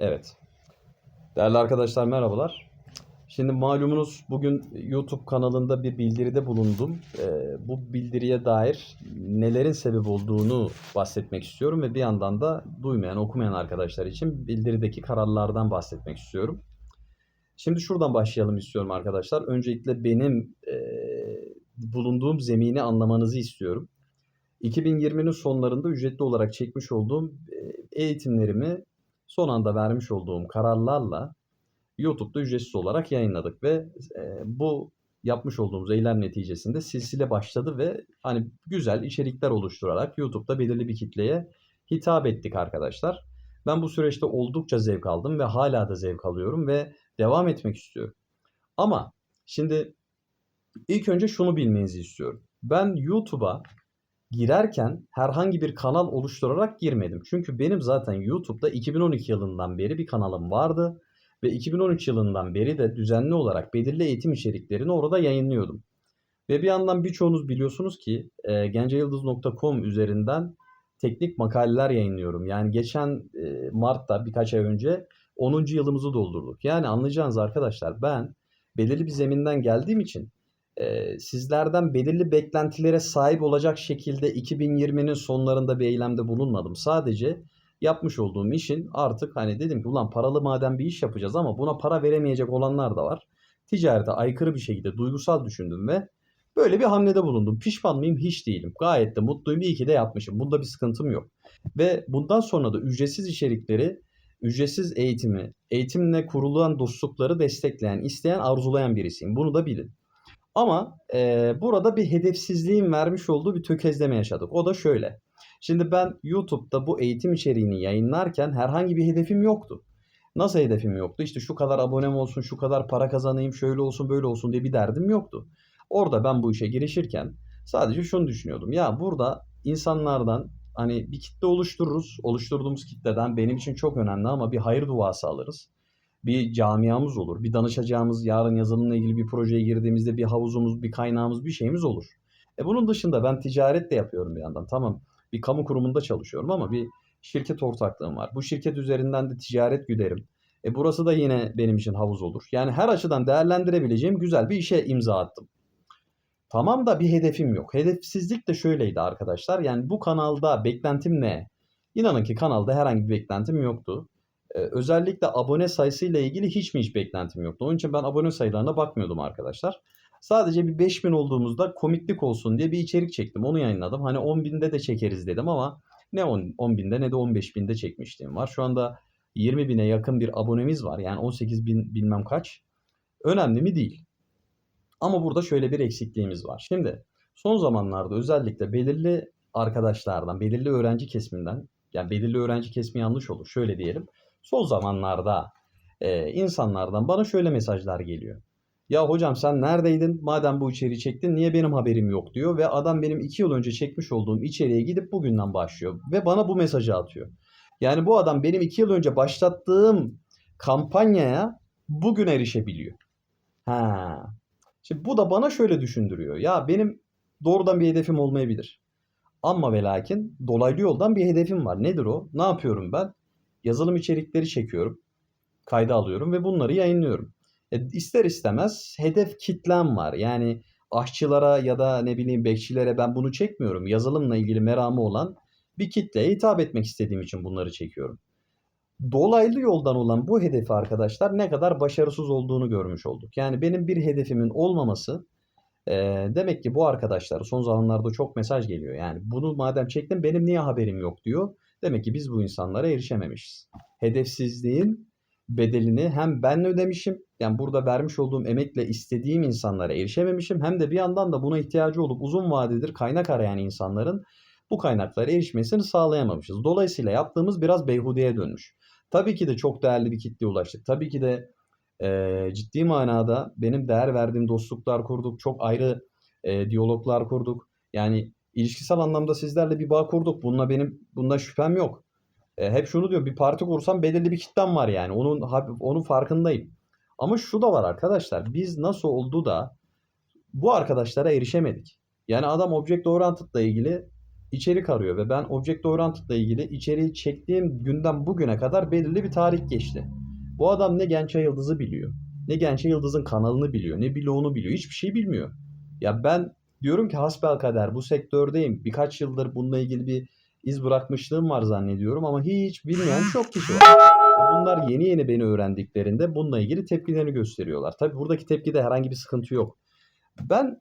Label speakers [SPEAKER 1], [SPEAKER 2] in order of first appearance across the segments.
[SPEAKER 1] Evet. Değerli arkadaşlar merhabalar. Şimdi malumunuz bugün YouTube kanalında bir bildiride bulundum. Ee, bu bildiriye dair nelerin sebep olduğunu bahsetmek istiyorum ve bir yandan da duymayan, okumayan arkadaşlar için bildirideki kararlardan bahsetmek istiyorum. Şimdi şuradan başlayalım istiyorum arkadaşlar. Öncelikle benim e, bulunduğum zemini anlamanızı istiyorum. 2020'nin sonlarında ücretli olarak çekmiş olduğum e, eğitimlerimi son anda vermiş olduğum kararlarla YouTube'da ücretsiz olarak yayınladık ve e, bu yapmış olduğumuz eyler neticesinde silsile başladı ve hani güzel içerikler oluşturarak YouTube'da belirli bir kitleye hitap ettik arkadaşlar. Ben bu süreçte oldukça zevk aldım ve hala da zevk alıyorum ve devam etmek istiyorum. Ama şimdi ilk önce şunu bilmenizi istiyorum. Ben YouTube'a girerken herhangi bir kanal oluşturarak girmedim. Çünkü benim zaten YouTube'da 2012 yılından beri bir kanalım vardı ve 2013 yılından beri de düzenli olarak belirli eğitim içeriklerini orada yayınlıyordum. Ve bir yandan birçoğunuz biliyorsunuz ki e, genceyıldız.com üzerinden teknik makaleler yayınlıyorum. Yani geçen e, Mart'ta birkaç ay önce 10. yılımızı doldurduk. Yani anlayacağınız arkadaşlar ben belirli bir zeminden geldiğim için e, sizlerden belirli beklentilere sahip olacak şekilde 2020'nin sonlarında bir eylemde bulunmadım. Sadece yapmış olduğum işin artık hani dedim ki ulan paralı madem bir iş yapacağız ama buna para veremeyecek olanlar da var. Ticarete aykırı bir şekilde duygusal düşündüm ve böyle bir hamlede bulundum. Pişman mıyım? Hiç değilim. Gayet de mutluyum. İyi ki de yapmışım. Bunda bir sıkıntım yok. Ve bundan sonra da ücretsiz içerikleri, ücretsiz eğitimi, eğitimle kurulan dostlukları destekleyen, isteyen, arzulayan birisiyim. Bunu da bilin. Ama e, burada bir hedefsizliğin vermiş olduğu bir tökezleme yaşadık. O da şöyle. Şimdi ben YouTube'da bu eğitim içeriğini yayınlarken herhangi bir hedefim yoktu. Nasıl hedefim yoktu? İşte şu kadar abonem olsun, şu kadar para kazanayım, şöyle olsun, böyle olsun diye bir derdim yoktu. Orada ben bu işe girişirken sadece şunu düşünüyordum. Ya burada insanlardan hani bir kitle oluştururuz. Oluşturduğumuz kitleden benim için çok önemli ama bir hayır duası alırız. Bir camiamız olur. Bir danışacağımız yarın yazılımla ilgili bir projeye girdiğimizde bir havuzumuz, bir kaynağımız, bir şeyimiz olur. E bunun dışında ben ticaret de yapıyorum bir yandan. Tamam bir kamu kurumunda çalışıyorum ama bir şirket ortaklığım var. Bu şirket üzerinden de ticaret güderim. E burası da yine benim için havuz olur. Yani her açıdan değerlendirebileceğim güzel bir işe imza attım. Tamam da bir hedefim yok. Hedefsizlik de şöyleydi arkadaşlar. Yani bu kanalda beklentim ne? İnanın ki kanalda herhangi bir beklentim yoktu. Ee, özellikle abone sayısıyla ilgili hiç mi hiç beklentim yoktu. Onun için ben abone sayılarına bakmıyordum arkadaşlar. Sadece bir 5000 olduğumuzda komiklik olsun diye bir içerik çektim. Onu yayınladım. Hani 10 binde de çekeriz dedim ama ne 10, 10 binde ne de 15 binde çekmiştim var. Şu anda 20 bine yakın bir abonemiz var. Yani 18 bin bilmem kaç. Önemli mi değil. Ama burada şöyle bir eksikliğimiz var. Şimdi son zamanlarda özellikle belirli arkadaşlardan, belirli öğrenci kesiminden, yani belirli öğrenci kesimi yanlış olur. Şöyle diyelim. Son zamanlarda e, insanlardan bana şöyle mesajlar geliyor. Ya hocam sen neredeydin? Madem bu içeriği çektin niye benim haberim yok diyor. Ve adam benim iki yıl önce çekmiş olduğum içeriğe gidip bugünden başlıyor. Ve bana bu mesajı atıyor. Yani bu adam benim iki yıl önce başlattığım kampanyaya bugün erişebiliyor. Ha. Şimdi bu da bana şöyle düşündürüyor. Ya benim doğrudan bir hedefim olmayabilir. Ama ve lakin dolaylı yoldan bir hedefim var. Nedir o? Ne yapıyorum ben? Yazılım içerikleri çekiyorum. Kayda alıyorum ve bunları yayınlıyorum. E, ister istemez hedef kitlem var. Yani aşçılara ya da ne bileyim bekçilere ben bunu çekmiyorum. Yazılımla ilgili meramı olan bir kitleye hitap etmek istediğim için bunları çekiyorum. Dolaylı yoldan olan bu hedefi arkadaşlar ne kadar başarısız olduğunu görmüş olduk. Yani benim bir hedefimin olmaması e, demek ki bu arkadaşlar son zamanlarda çok mesaj geliyor. Yani bunu madem çektim benim niye haberim yok diyor. Demek ki biz bu insanlara erişememişiz. Hedefsizliğin bedelini hem ben ödemişim yani burada vermiş olduğum emekle istediğim insanlara erişememişim hem de bir yandan da buna ihtiyacı olup uzun vadedir kaynak arayan insanların bu kaynaklara erişmesini sağlayamamışız. Dolayısıyla yaptığımız biraz beyhudeye dönmüş. Tabii ki de çok değerli bir kitleye ulaştık. Tabii ki de e, ciddi manada benim değer verdiğim dostluklar kurduk. Çok ayrı e, diyaloglar kurduk. Yani ilişkisel anlamda sizlerle bir bağ kurduk. Bununla benim bunda şüphem yok. E, hep şunu diyor bir parti kursam belirli bir kitlem var yani. Onun onun farkındayım. Ama şu da var arkadaşlar. Biz nasıl oldu da bu arkadaşlara erişemedik. Yani adam Object Oriented'la ilgili içerik arıyor ve ben Object Oriented ile ilgili içeriği çektiğim günden bugüne kadar belirli bir tarih geçti. Bu adam ne Gençe Yıldız'ı biliyor, ne Gençe Yıldız'ın kanalını biliyor, ne bloğunu biliyor, hiçbir şey bilmiyor. Ya ben diyorum ki hasbelkader bu sektördeyim. Birkaç yıldır bununla ilgili bir iz bırakmışlığım var zannediyorum ama hiç bilmeyen çok kişi var. Bunlar yeni yeni beni öğrendiklerinde bununla ilgili tepkilerini gösteriyorlar. Tabii buradaki tepkide herhangi bir sıkıntı yok. Ben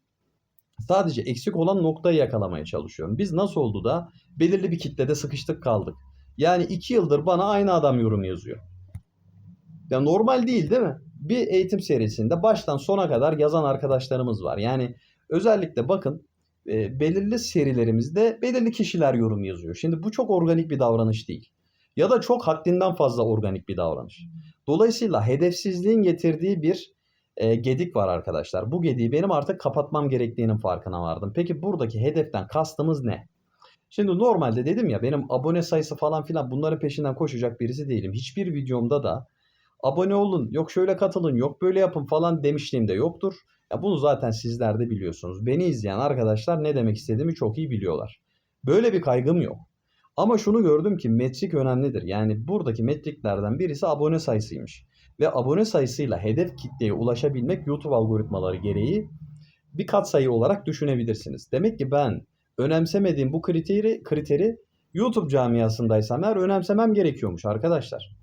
[SPEAKER 1] sadece eksik olan noktayı yakalamaya çalışıyorum. Biz nasıl oldu da belirli bir kitlede sıkıştık kaldık. Yani iki yıldır bana aynı adam yorum yazıyor. Ya normal değil değil mi? Bir eğitim serisinde baştan sona kadar yazan arkadaşlarımız var. Yani özellikle bakın e, belirli serilerimizde belirli kişiler yorum yazıyor. Şimdi bu çok organik bir davranış değil. Ya da çok haddinden fazla organik bir davranış. Dolayısıyla hedefsizliğin getirdiği bir e, gedik var arkadaşlar. Bu gediği benim artık kapatmam gerektiğinin farkına vardım. Peki buradaki hedeften kastımız ne? Şimdi normalde dedim ya benim abone sayısı falan filan bunların peşinden koşacak birisi değilim. Hiçbir videomda da abone olun, yok şöyle katılın, yok böyle yapın falan demişliğim de yoktur. Ya bunu zaten sizler de biliyorsunuz. Beni izleyen arkadaşlar ne demek istediğimi çok iyi biliyorlar. Böyle bir kaygım yok. Ama şunu gördüm ki metrik önemlidir. Yani buradaki metriklerden birisi abone sayısıymış. Ve abone sayısıyla hedef kitleye ulaşabilmek YouTube algoritmaları gereği bir katsayı olarak düşünebilirsiniz. Demek ki ben önemsemediğim bu kriteri, kriteri YouTube camiasındaysam eğer önemsemem gerekiyormuş arkadaşlar.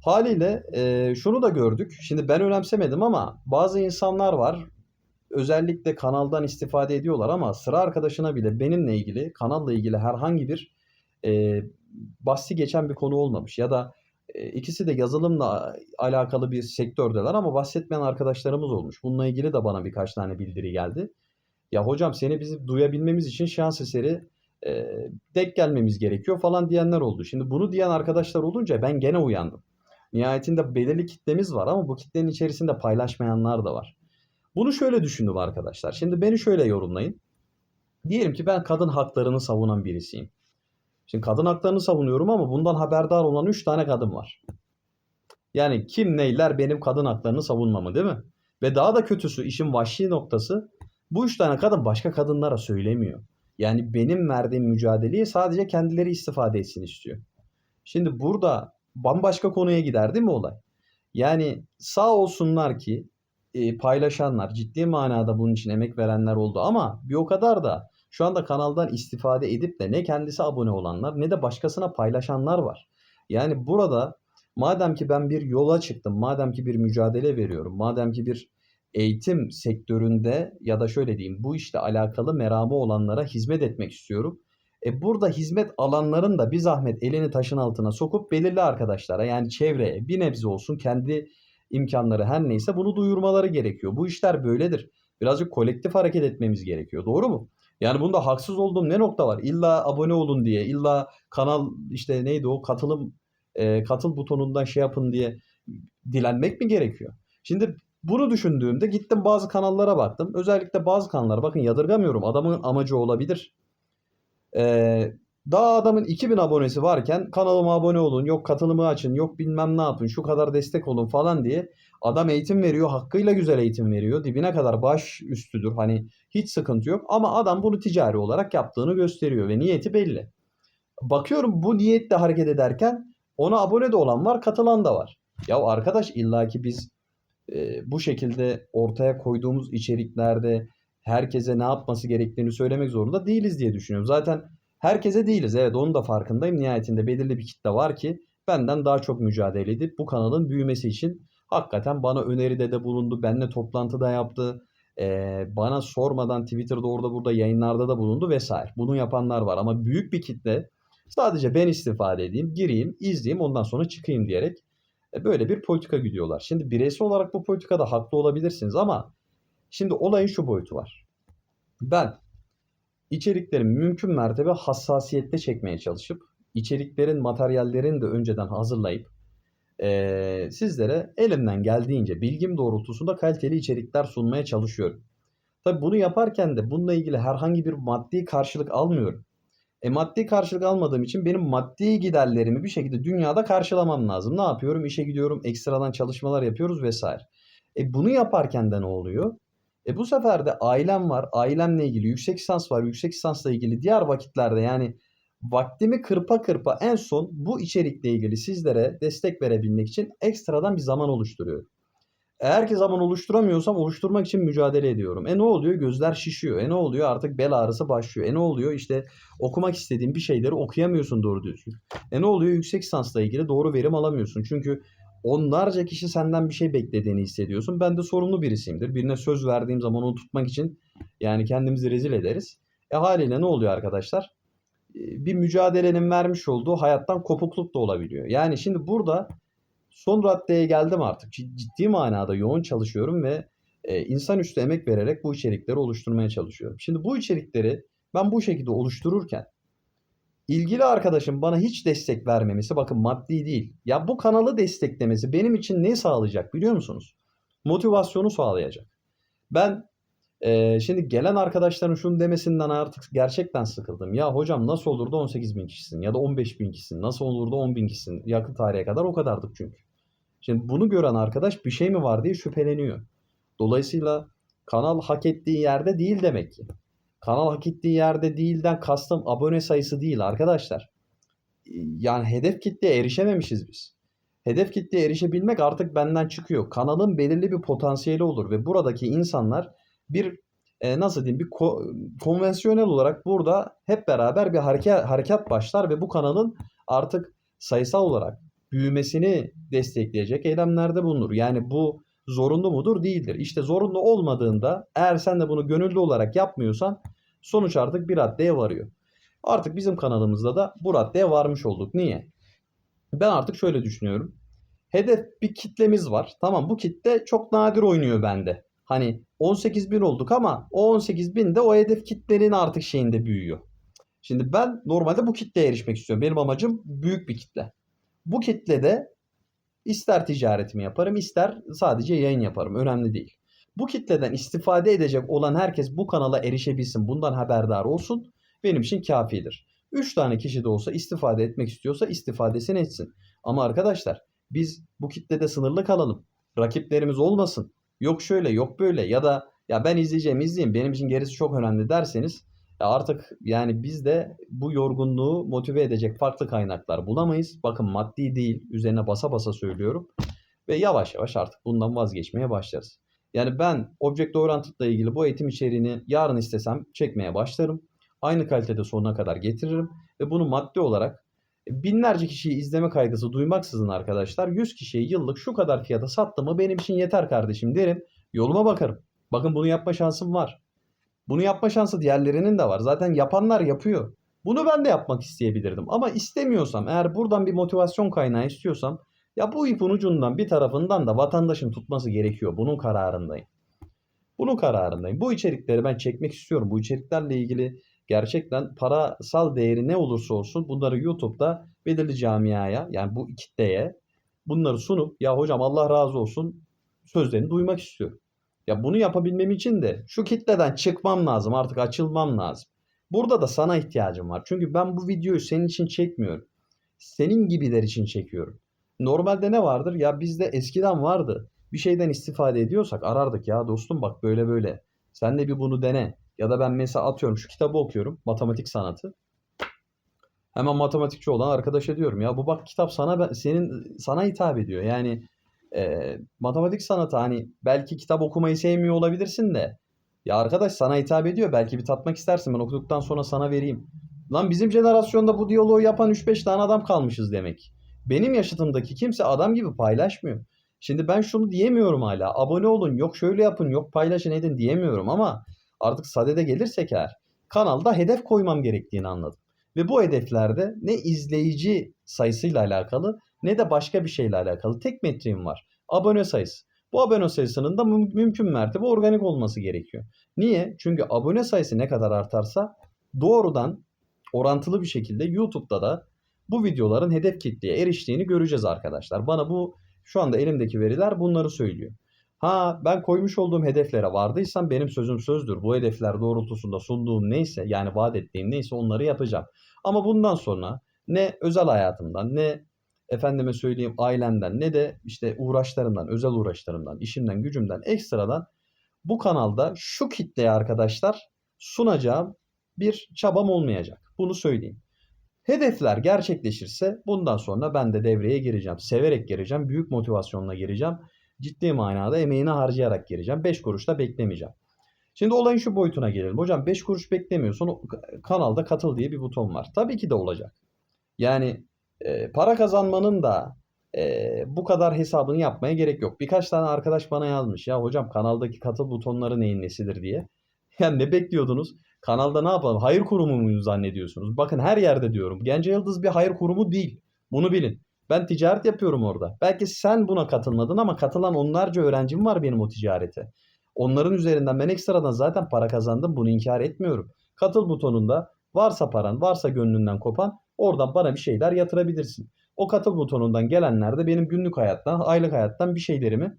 [SPEAKER 1] Haliyle e, şunu da gördük. Şimdi ben önemsemedim ama bazı insanlar var. Özellikle kanaldan istifade ediyorlar ama sıra arkadaşına bile benimle ilgili, kanalla ilgili herhangi bir e, bahsi geçen bir konu olmamış. Ya da e, ikisi de yazılımla alakalı bir sektördeler ama bahsetmeyen arkadaşlarımız olmuş. Bununla ilgili de bana birkaç tane bildiri geldi. Ya hocam seni bizi duyabilmemiz için şans eseri e, denk gelmemiz gerekiyor falan diyenler oldu. Şimdi bunu diyen arkadaşlar olunca ben gene uyandım. Nihayetinde belirli kitlemiz var ama bu kitlenin içerisinde paylaşmayanlar da var. Bunu şöyle düşündüm arkadaşlar. Şimdi beni şöyle yorumlayın. Diyelim ki ben kadın haklarını savunan birisiyim. Şimdi kadın haklarını savunuyorum ama bundan haberdar olan 3 tane kadın var. Yani kim neyler benim kadın haklarını savunmamı değil mi? Ve daha da kötüsü işin vahşi noktası bu 3 tane kadın başka kadınlara söylemiyor. Yani benim verdiğim mücadeleyi sadece kendileri istifade etsin istiyor. Şimdi burada bambaşka konuya gider değil mi olay? Yani sağ olsunlar ki e, paylaşanlar, ciddi manada bunun için emek verenler oldu ama bir o kadar da şu anda kanaldan istifade edip de ne kendisi abone olanlar ne de başkasına paylaşanlar var. Yani burada madem ki ben bir yola çıktım, madem ki bir mücadele veriyorum, madem ki bir eğitim sektöründe ya da şöyle diyeyim bu işle alakalı meramı olanlara hizmet etmek istiyorum. E burada hizmet alanların da bir zahmet elini taşın altına sokup belirli arkadaşlara yani çevreye bir nebze olsun kendi imkanları her neyse bunu duyurmaları gerekiyor. Bu işler böyledir. Birazcık kolektif hareket etmemiz gerekiyor. Doğru mu? Yani bunda haksız olduğum ne nokta var? İlla abone olun diye, illa kanal işte neydi o katılım e, katıl butonundan şey yapın diye dilenmek mi gerekiyor? Şimdi bunu düşündüğümde gittim bazı kanallara baktım. Özellikle bazı kanallara bakın yadırgamıyorum. Adamın amacı olabilir. Ee, daha adamın 2000 abonesi varken kanalıma abone olun, yok katılımı açın, yok bilmem ne yapın, şu kadar destek olun falan diye adam eğitim veriyor, hakkıyla güzel eğitim veriyor. Dibine kadar baş üstüdür. Hani hiç sıkıntı yok ama adam bunu ticari olarak yaptığını gösteriyor ve niyeti belli. Bakıyorum bu niyetle hareket ederken ona abone de olan var, katılan da var. Ya arkadaş illaki biz e, bu şekilde ortaya koyduğumuz içeriklerde herkese ne yapması gerektiğini söylemek zorunda değiliz diye düşünüyorum. Zaten herkese değiliz. Evet onun da farkındayım. Nihayetinde belirli bir kitle var ki benden daha çok mücadele edip bu kanalın büyümesi için hakikaten bana öneride de bulundu. Benimle toplantıda yaptı. Ee, bana sormadan Twitter'da orada burada yayınlarda da bulundu vesaire. Bunu yapanlar var ama büyük bir kitle sadece ben istifade edeyim, gireyim, izleyeyim ondan sonra çıkayım diyerek e, böyle bir politika gidiyorlar. Şimdi bireysel olarak bu politikada haklı olabilirsiniz ama şimdi olayın şu boyutu var. Ben içeriklerimi mümkün mertebe hassasiyette çekmeye çalışıp içeriklerin materyallerini de önceden hazırlayıp e, sizlere elimden geldiğince bilgim doğrultusunda kaliteli içerikler sunmaya çalışıyorum. Tabi bunu yaparken de bununla ilgili herhangi bir maddi karşılık almıyorum. E maddi karşılık almadığım için benim maddi giderlerimi bir şekilde dünyada karşılamam lazım. Ne yapıyorum? İşe gidiyorum, ekstradan çalışmalar yapıyoruz vesaire. E bunu yaparken de ne oluyor? E bu sefer de ailem var. Ailemle ilgili yüksek lisans var. Yüksek lisansla ilgili diğer vakitlerde yani vaktimi kırpa kırpa en son bu içerikle ilgili sizlere destek verebilmek için ekstradan bir zaman oluşturuyorum. Eğer ki zaman oluşturamıyorsam oluşturmak için mücadele ediyorum. E ne oluyor? Gözler şişiyor. E ne oluyor? Artık bel ağrısı başlıyor. E ne oluyor? İşte okumak istediğin bir şeyleri okuyamıyorsun doğru düzgün. E ne oluyor? Yüksek lisansla ilgili doğru verim alamıyorsun. Çünkü onlarca kişi senden bir şey beklediğini hissediyorsun. Ben de sorumlu birisiyimdir. Birine söz verdiğim zaman onu tutmak için yani kendimizi rezil ederiz. E haliyle ne oluyor arkadaşlar? E, Bir mücadelenin vermiş olduğu hayattan kopukluk da olabiliyor. Yani şimdi burada son raddeye geldim artık. Cid- Ciddi manada yoğun çalışıyorum ve e, insanüstü emek vererek bu içerikleri oluşturmaya çalışıyorum. Şimdi bu içerikleri ben bu şekilde oluştururken ilgili arkadaşım bana hiç destek vermemesi bakın maddi değil. Ya bu kanalı desteklemesi benim için ne sağlayacak biliyor musunuz? Motivasyonu sağlayacak. Ben e, şimdi gelen arkadaşların şunu demesinden artık gerçekten sıkıldım. Ya hocam nasıl olur da 18 bin kişisin ya da 15 bin kişisin nasıl olur da 10 bin kişisin yakın tarihe kadar o kadardık çünkü. Şimdi bunu gören arkadaş bir şey mi var diye şüpheleniyor. Dolayısıyla kanal hak ettiği yerde değil demek ki. Kanal hak ettiği yerde değilden kastım abone sayısı değil arkadaşlar. Yani hedef kitleye erişememişiz biz. Hedef kitleye erişebilmek artık benden çıkıyor. Kanalın belirli bir potansiyeli olur ve buradaki insanlar bir e, nasıl diyeyim bir ko- konvansiyonel olarak burada hep beraber bir hareket harekat başlar ve bu kanalın artık sayısal olarak büyümesini destekleyecek eylemlerde bulunur. Yani bu zorunlu mudur? Değildir. İşte zorunlu olmadığında eğer sen de bunu gönüllü olarak yapmıyorsan sonuç artık bir raddeye varıyor. Artık bizim kanalımızda da bu raddeye varmış olduk. Niye? Ben artık şöyle düşünüyorum. Hedef bir kitlemiz var. Tamam bu kitle çok nadir oynuyor bende. Hani 18 bin olduk ama o 18 bin de o hedef kitlenin artık şeyinde büyüyor. Şimdi ben normalde bu kitleye erişmek istiyorum. Benim amacım büyük bir kitle. Bu kitlede ister ticaretimi yaparım ister sadece yayın yaparım. Önemli değil. Bu kitleden istifade edecek olan herkes bu kanala erişebilsin. Bundan haberdar olsun. Benim için kafidir. 3 tane kişi de olsa istifade etmek istiyorsa istifadesini etsin. Ama arkadaşlar biz bu kitlede sınırlı kalalım. Rakiplerimiz olmasın. Yok şöyle yok böyle ya da ya ben izleyeceğim izleyeyim benim için gerisi çok önemli derseniz artık yani biz de bu yorgunluğu motive edecek farklı kaynaklar bulamayız. Bakın maddi değil üzerine basa basa söylüyorum. Ve yavaş yavaş artık bundan vazgeçmeye başlarız. Yani ben Object Oriented'la ilgili bu eğitim içeriğini yarın istesem çekmeye başlarım. Aynı kalitede sonuna kadar getiririm. Ve bunu maddi olarak binlerce kişiyi izleme kaygısı duymaksızın arkadaşlar 100 kişiye yıllık şu kadar fiyata sattım mı benim için yeter kardeşim derim. Yoluma bakarım. Bakın bunu yapma şansım var. Bunu yapma şansı diğerlerinin de var. Zaten yapanlar yapıyor. Bunu ben de yapmak isteyebilirdim. Ama istemiyorsam eğer buradan bir motivasyon kaynağı istiyorsam ya bu ipin ucundan bir tarafından da vatandaşın tutması gerekiyor. Bunun kararındayım. Bunun kararındayım. Bu içerikleri ben çekmek istiyorum. Bu içeriklerle ilgili gerçekten parasal değeri ne olursa olsun bunları YouTube'da belirli camiaya yani bu kitleye bunları sunup ya hocam Allah razı olsun sözlerini duymak istiyorum. Ya bunu yapabilmem için de şu kitleden çıkmam lazım artık açılmam lazım. Burada da sana ihtiyacım var. Çünkü ben bu videoyu senin için çekmiyorum. Senin gibiler için çekiyorum. Normalde ne vardır? Ya bizde eskiden vardı. Bir şeyden istifade ediyorsak arardık ya dostum bak böyle böyle. Sen de bir bunu dene. Ya da ben mesela atıyorum şu kitabı okuyorum. Matematik sanatı. Hemen matematikçi olan arkadaşa diyorum ya bu bak kitap sana senin sana hitap ediyor. Yani e, matematik sanatı hani belki kitap okumayı sevmiyor olabilirsin de ya arkadaş sana hitap ediyor. Belki bir tatmak istersin. Ben okuduktan sonra sana vereyim. Lan bizim jenerasyonda bu diyaloğu yapan 3-5 tane adam kalmışız demek. Benim yaşıtımdaki kimse adam gibi paylaşmıyor. Şimdi ben şunu diyemiyorum hala. Abone olun, yok şöyle yapın, yok paylaşın edin diyemiyorum ama artık sadede gelirsek eğer kanalda hedef koymam gerektiğini anladım. Ve bu hedeflerde ne izleyici sayısıyla alakalı ne de başka bir şeyle alakalı tek metriğim var. Abone sayısı. Bu abone sayısının da müm- mümkün mertebe organik olması gerekiyor. Niye? Çünkü abone sayısı ne kadar artarsa doğrudan orantılı bir şekilde YouTube'da da bu videoların hedef kitleye eriştiğini göreceğiz arkadaşlar. Bana bu şu anda elimdeki veriler bunları söylüyor. Ha ben koymuş olduğum hedeflere vardıysam benim sözüm sözdür. Bu hedefler doğrultusunda sunduğum neyse yani vaat ettiğim neyse onları yapacağım. Ama bundan sonra ne özel hayatımdan ne efendime söyleyeyim ailemden ne de işte uğraşlarımdan, özel uğraşlarımdan, işimden, gücümden ekstradan bu kanalda şu kitleye arkadaşlar sunacağım bir çabam olmayacak. Bunu söyleyeyim. Hedefler gerçekleşirse bundan sonra ben de devreye gireceğim. Severek gireceğim. Büyük motivasyonla gireceğim. Ciddi manada emeğini harcayarak gireceğim. 5 kuruş da beklemeyeceğim. Şimdi olayın şu boyutuna gelelim. Hocam 5 kuruş beklemiyorsun. Kanalda katıl diye bir buton var. Tabii ki de olacak. Yani e, para kazanmanın da e, bu kadar hesabını yapmaya gerek yok. Birkaç tane arkadaş bana yazmış. Ya hocam kanaldaki katıl butonları neyin nesidir diye. Ya ne bekliyordunuz? Kanalda ne yapalım? Hayır kurumu muyum zannediyorsunuz? Bakın her yerde diyorum. Gence Yıldız bir hayır kurumu değil. Bunu bilin. Ben ticaret yapıyorum orada. Belki sen buna katılmadın ama katılan onlarca öğrencim var benim o ticarete. Onların üzerinden ben ekstradan zaten para kazandım. Bunu inkar etmiyorum. Katıl butonunda varsa paran, varsa gönlünden kopan oradan bana bir şeyler yatırabilirsin. O katıl butonundan gelenler de benim günlük hayattan, aylık hayattan bir şeylerimi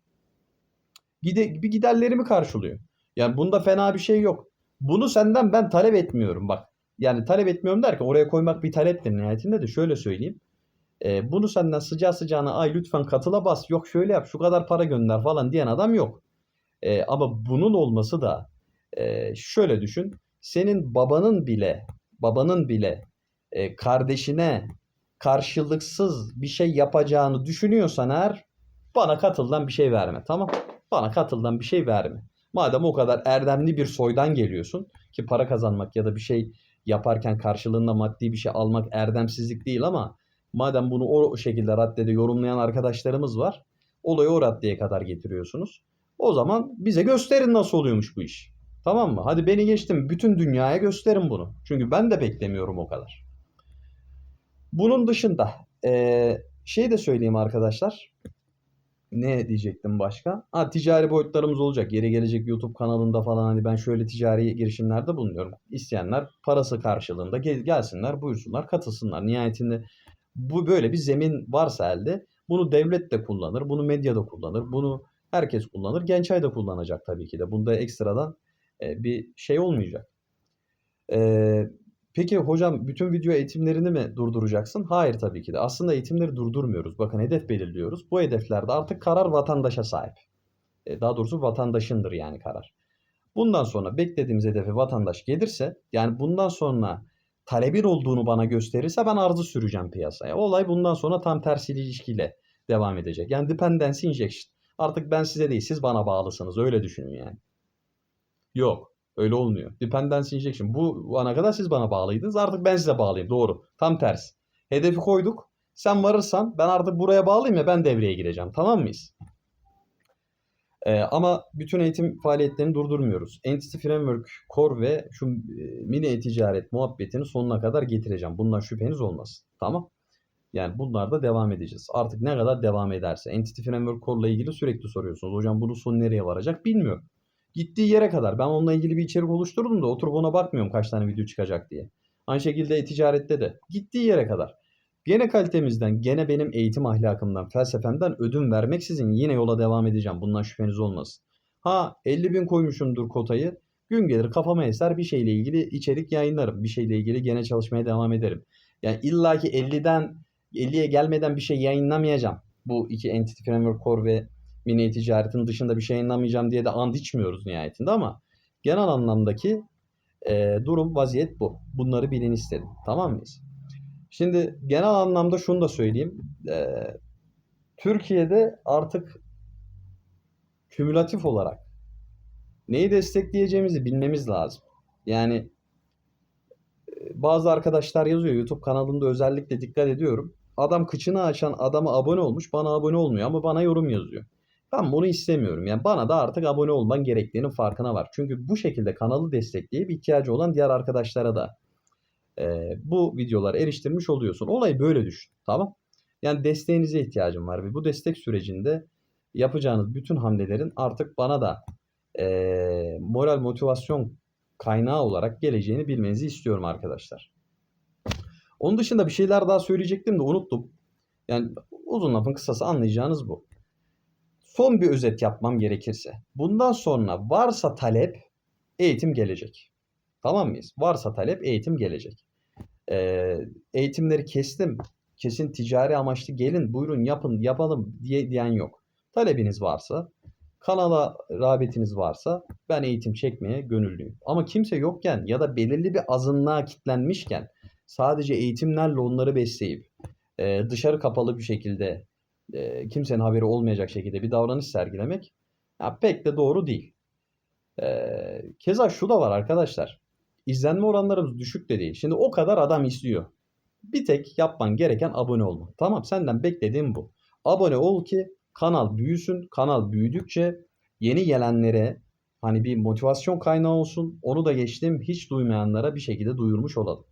[SPEAKER 1] gide, bir giderlerimi karşılıyor. Yani bunda fena bir şey yok. Bunu senden ben talep etmiyorum bak. Yani talep etmiyorum derken oraya koymak bir taleptir nihayetinde de şöyle söyleyeyim. Ee, bunu senden sıcağı sıcağına ay lütfen katıla bas yok şöyle yap şu kadar para gönder falan diyen adam yok. Ee, ama bunun olması da e, şöyle düşün. Senin babanın bile babanın bile e, kardeşine karşılıksız bir şey yapacağını düşünüyorsan eğer bana katıldan bir şey verme tamam. Bana katıldan bir şey verme. Madem o kadar erdemli bir soydan geliyorsun ki para kazanmak ya da bir şey yaparken karşılığında maddi bir şey almak erdemsizlik değil ama madem bunu o şekilde raddede yorumlayan arkadaşlarımız var. Olayı o raddeye kadar getiriyorsunuz. O zaman bize gösterin nasıl oluyormuş bu iş. Tamam mı? Hadi beni geçtim. Bütün dünyaya gösterin bunu. Çünkü ben de beklemiyorum o kadar. Bunun dışında eee, şey de söyleyeyim arkadaşlar. Ne diyecektim başka? Ha, ticari boyutlarımız olacak. Yeri gelecek YouTube kanalında falan hani ben şöyle ticari girişimlerde bulunuyorum. İsteyenler parası karşılığında gel- gelsinler, buyursunlar, katılsınlar. Nihayetinde bu böyle bir zemin varsa elde bunu devlet de kullanır, bunu medya da kullanır, bunu herkes kullanır. Gençay da kullanacak tabii ki de. Bunda ekstradan e, bir şey olmayacak. E, peki hocam bütün video eğitimlerini mi durduracaksın? Hayır tabii ki de. Aslında eğitimleri durdurmuyoruz. Bakın hedef belirliyoruz. Bu hedeflerde artık karar vatandaşa sahip. E, daha doğrusu vatandaşındır yani karar. Bundan sonra beklediğimiz hedefe vatandaş gelirse yani bundan sonra talebin olduğunu bana gösterirse ben arzı süreceğim piyasaya. Olay bundan sonra tam tersi ilişkiyle devam edecek. Yani dependency injection. Artık ben size değil siz bana bağlısınız öyle düşünün yani. Yok öyle olmuyor. Dependency injection. Bu ana kadar siz bana bağlıydınız artık ben size bağlıyım doğru. Tam tersi. Hedefi koyduk. Sen varırsan ben artık buraya bağlıyım ya ben devreye gireceğim. Tamam mıyız? Ee, ama bütün eğitim faaliyetlerini durdurmuyoruz. Entity Framework Core ve şu e, mini e-ticaret muhabbetini sonuna kadar getireceğim. Bundan şüpheniz olmasın. Tamam. Yani bunlar da devam edeceğiz. Artık ne kadar devam ederse. Entity Framework Core ile ilgili sürekli soruyorsunuz. Hocam bunun sonu nereye varacak bilmiyorum. Gittiği yere kadar. Ben onunla ilgili bir içerik oluşturdum da oturup ona bakmıyorum kaç tane video çıkacak diye. Aynı şekilde e-ticarette de. Gittiği yere kadar. Gene kalitemizden, gene benim eğitim ahlakımdan, felsefemden ödün vermeksizin yine yola devam edeceğim. Bundan şüpheniz olmasın. Ha 50 bin koymuşumdur kotayı. Gün gelir kafama eser bir şeyle ilgili içerik yayınlarım. Bir şeyle ilgili gene çalışmaya devam ederim. Yani illaki 50'den 50'ye gelmeden bir şey yayınlamayacağım. Bu iki Entity Framework Core ve mini ticaretin dışında bir şey yayınlamayacağım diye de and içmiyoruz nihayetinde ama genel anlamdaki e, durum vaziyet bu. Bunları bilin istedim. Tamam mıyız? Şimdi genel anlamda şunu da söyleyeyim. E, Türkiye'de artık kümülatif olarak neyi destekleyeceğimizi bilmemiz lazım. Yani e, bazı arkadaşlar yazıyor YouTube kanalında özellikle dikkat ediyorum. Adam kıçını açan adama abone olmuş bana abone olmuyor ama bana yorum yazıyor. Ben bunu istemiyorum. Yani bana da artık abone olman gerektiğinin farkına var. Çünkü bu şekilde kanalı destekleyip ihtiyacı olan diğer arkadaşlara da e, bu videoları eriştirmiş oluyorsun. Olayı böyle düşün. Tamam. Yani desteğinize ihtiyacım var ve bu destek sürecinde yapacağınız bütün hamlelerin artık bana da e, moral motivasyon kaynağı olarak geleceğini bilmenizi istiyorum arkadaşlar. Onun dışında bir şeyler daha söyleyecektim de unuttum. Yani uzun lafın kısası anlayacağınız bu. Son bir özet yapmam gerekirse. Bundan sonra varsa talep eğitim gelecek. Tamam mıyız? Varsa talep eğitim gelecek. Ee, eğitimleri kestim. Kesin ticari amaçlı gelin buyurun yapın yapalım diye diyen yok. Talebiniz varsa Kanala rağbetiniz varsa ben eğitim çekmeye gönüllüyüm. Ama kimse yokken ya da belirli bir azınlığa kitlenmişken sadece eğitimlerle onları besleyip e, dışarı kapalı bir şekilde e, kimsenin haberi olmayacak şekilde bir davranış sergilemek ya pek de doğru değil. E, keza şu da var arkadaşlar. İzlenme oranlarımız düşük de değil. Şimdi o kadar adam izliyor. Bir tek yapman gereken abone olmak. Tamam senden beklediğim bu. Abone ol ki kanal büyüsün. Kanal büyüdükçe yeni gelenlere hani bir motivasyon kaynağı olsun. Onu da geçtim hiç duymayanlara bir şekilde duyurmuş olalım.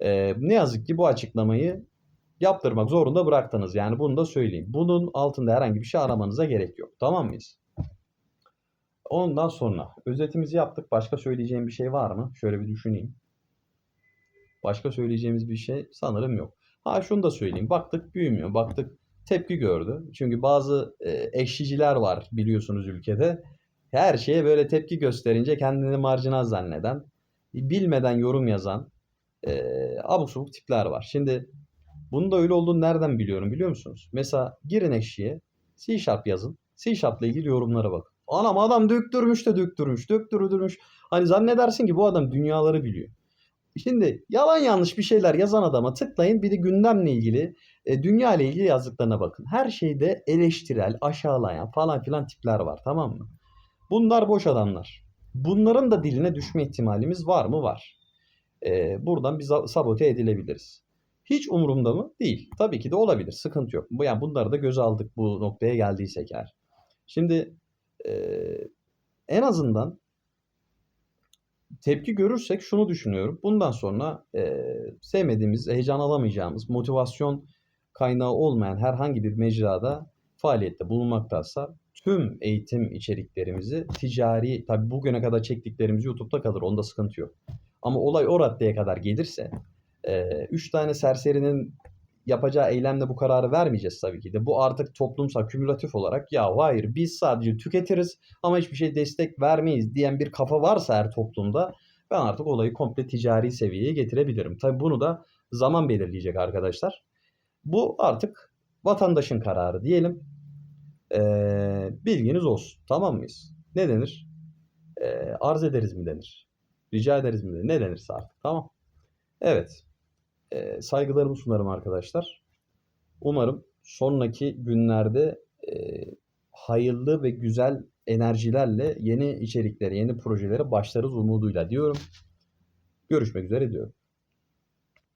[SPEAKER 1] Ee, ne yazık ki bu açıklamayı yaptırmak zorunda bıraktınız. Yani bunu da söyleyeyim. Bunun altında herhangi bir şey aramanıza gerek yok. Tamam mıyız? Ondan sonra özetimizi yaptık. Başka söyleyeceğim bir şey var mı? Şöyle bir düşüneyim. Başka söyleyeceğimiz bir şey sanırım yok. Ha şunu da söyleyeyim. Baktık büyümüyor. Baktık tepki gördü. Çünkü bazı e, ekşiciler var biliyorsunuz ülkede. Her şeye böyle tepki gösterince kendini marjinal zanneden, bilmeden yorum yazan e, abuk subuk tipler var. Şimdi bunun da öyle olduğunu nereden biliyorum biliyor musunuz? Mesela girin ekşiye C Sharp yazın. C Sharp'la ilgili yorumlara bakın. Anam adam döktürmüş de döktürmüş, döktürdürmüş. Hani zannedersin ki bu adam dünyaları biliyor. Şimdi yalan yanlış bir şeyler yazan adama tıklayın bir de gündemle ilgili, e, dünya ile ilgili yazdıklarına bakın. Her şeyde eleştirel, aşağılayan falan filan tipler var tamam mı? Bunlar boş adamlar. Bunların da diline düşme ihtimalimiz var mı? Var. E, buradan biz sabote edilebiliriz. Hiç umurumda mı? Değil. Tabii ki de olabilir. Sıkıntı yok. Yani bunları da göze aldık bu noktaya geldiysek eğer. Şimdi e, en azından tepki görürsek şunu düşünüyorum. Bundan sonra e, sevmediğimiz, heyecan alamayacağımız, motivasyon kaynağı olmayan herhangi bir mecrada faaliyette bulunmaktansa tüm eğitim içeriklerimizi ticari, tabi bugüne kadar çektiklerimiz YouTube'da kalır, onda sıkıntı yok. Ama olay o raddeye kadar gelirse, e, üç tane serserinin yapacağı eylemle bu kararı vermeyeceğiz tabii ki de. Bu artık toplumsal kümülatif olarak ya hayır biz sadece tüketiriz ama hiçbir şey destek vermeyiz diyen bir kafa varsa eğer toplumda ben artık olayı komple ticari seviyeye getirebilirim. Tabii bunu da zaman belirleyecek arkadaşlar. Bu artık vatandaşın kararı diyelim. Ee, bilginiz olsun. Tamam mıyız? Ne denir? Ee, arz ederiz mi denir? Rica ederiz mi denir? Ne denirse artık. Tamam. Evet. Ee, saygılarımı sunarım arkadaşlar. Umarım sonraki günlerde e, hayırlı ve güzel enerjilerle yeni içeriklere, yeni projelere başlarız umuduyla diyorum. Görüşmek üzere diyorum.